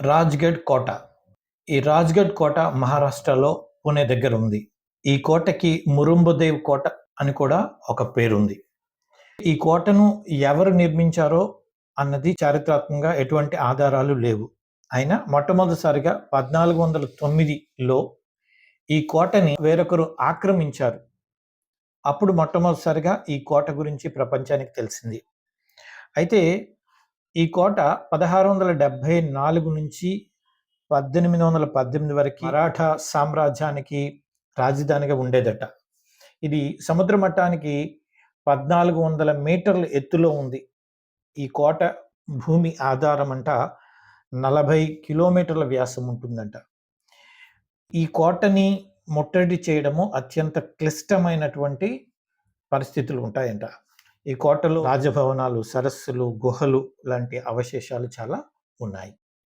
రాజ్గఢ్ కోట. ఈ రాజ్గఢ్ కోట మహారాష్ట్రలో పుణే దగ్గర ఉంది ఈ కోటకి మురుంబదేవ్ కోట అని కూడా ఒక పేరుంది. ఈ కోటను ఎవరు నిర్మించారో అన్నది చారిత్రాత్మకంగా ఎటువంటి ఆధారాలు లేవు. అయినా మొట్టమొదటిసారిగా పద్నాలుగు వందల తొమ్మిదిలో ఈ కోటని వేరొకరు ఆక్రమించారు. అప్పుడు మొట్టమొదటిసారిగా ఈ కోట గురించి ప్రపంచానికి తెలిసింది. అయితే ఈ కోట పదహారు వందల డెబ్భై నాలుగు నుంచి పద్దెనిమిది వందల పద్దెనిమిది వరకు మరాఠా సామ్రాజ్యానికి రాజధానిగా ఉండేదట. ఇది సముద్ర మట్టానికి పద్నాలుగు వందల మీటర్ల ఎత్తులో ఉంది. ఈ కోట భూమి ఆధారం అంట నలభై కిలోమీటర్ల వ్యాసం ఉంటుందంట. ఈ కోటని ముట్టడి చేయడము అత్యంత క్లిష్టమైనటువంటి పరిస్థితులు ఉంటాయంట. ఈ కోటలో రాజభవనాలు సరస్సులు గుహలు లాంటి అవశేషాలు చాలా ఉన్నాయి.